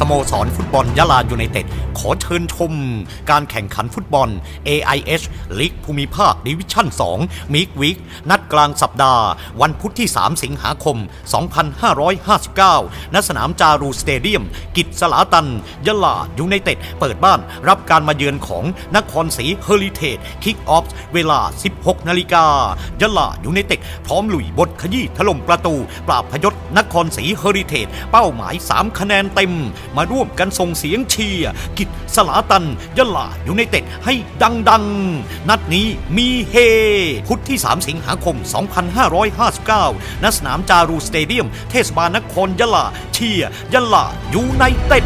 สโมสรฟุตบอลยะลายูไนเต็ด ขอเชิญชม การแข่งขันฟุตบอล AIH ลีกภูมิภาคดิวิชั่น 2 มิกวิกนัด กลางสัปดาห์ วันพุธที่ 3 สิงหาคม 2559 ณ สนามจารูสเตเดียม กิจสลาตัน ยะลายูไนเต็ด เปิดบ้านรับการมาเยือนของนครศรีเฮอริเทจคิกออฟเวลา 16 นาฬิกายะลายูไนเต็ด พร้อมลุยบทขยี้ถล่มประตู ปราบพยศนครศรีเฮอริเทจเป้าหมาย 3 คะแนนเต็ม มาร่วมกันส่งเสียงเชียร์กิจสลาตัน ยะลายูไนเต็ดให้ดังๆ นัดนี้มีเฮ พุธที่ 3 สิงหาคม2559 ณ สนามจารูสเตเดียม เทศบาลนครยะลา เชียร์ยะลายูไนเต็ด